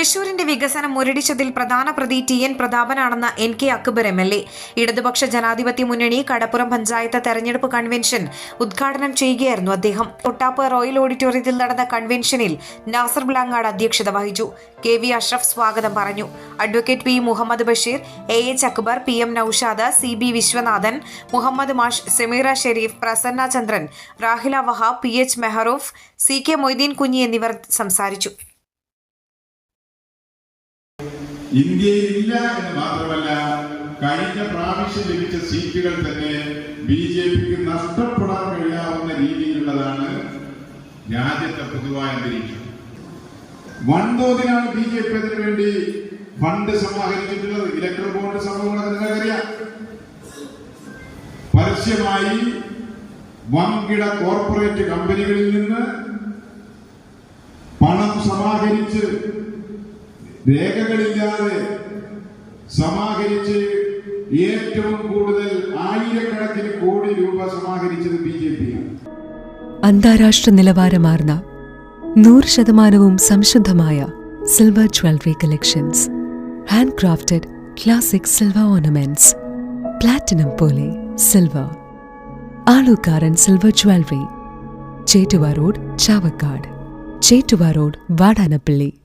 തൃശൂരിന്റെ വികസനം മുരടിച്ചതിൽ പ്രധാന പ്രതി T N പ്രതാപനാണെന്ന N K Akbar M L A. ഇടതുപക്ഷ ജനാധിപത്യ മുന്നണി കടപ്പുറം പഞ്ചായത്ത് തെരഞ്ഞെടുപ്പ് കൺവെൻഷൻ ഉദ്ഘാടനം ചെയ്യുകയായിരുന്നു അദ്ദേഹം. ഒട്ടാപ്പ് റോയൽ ഓഡിറ്റോറിയത്തിൽ നടന്ന കൺവെൻഷനിൽ നാസർ ബ്ലാങ്ങാട് അധ്യക്ഷത വഹിച്ചു. കെ വി അഷ്റഫ് സ്വാഗതം പറഞ്ഞു. Advocate P Muhammad Basheer A H Akbar P M Noushad C B Viswanathan Muhammad Mash Sameera Sharif Prasanna Chandran Rahila Wahab P H Mehroof C K Moideen Kunhi എന്നിവർ സംസാരിച്ചു. ഇന്ത്യയിൽ ഇല്ല എന്ന് മാത്രമല്ല കഴിഞ്ഞ പ്രാവശ്യം ലഭിച്ച സീറ്റുകൾ തന്നെ ബി ജെ പിക്ക് നഷ്ടപ്പെടാൻ കഴിയാവുന്ന രീതിയിലുള്ളതാണ് രാജ്യത്തെ പൊതുവായ അന്തരീക്ഷം. വൻതോതിലാണ് ബി ജെ പി അതിനു വേണ്ടി ഫണ്ട് സമാഹരിച്ചിട്ടുള്ളത്. ഇലക്ട്രൽ ബോണ്ട് സംഭവങ്ങളൊക്കെ പരസ്യമായി വൻകിട കോർപ്പറേറ്റ് കമ്പനികളിൽ നിന്ന് പണം സമാഹരിച്ച് രേഖകളില്ലാതെ സമാഹരിച്ച് ഏറ്റവും കൂടുതൽ ആയിരക്കണക്കിന് കോടി രൂപ സമാഹരിച്ചത് ബി ജെ പിയാണ് അന്താരാഷ്ട്ര നിലവാരമാർന്ന നൂറ് ശതമാനവും സംശുദ്ധമായ silver jewellery collections. Handcrafted classic silver ornaments. Platinum പോലെ silver. Alukkaran silver jewellery. Chettuva road Chavakkad. Chettuva road Vadanappally.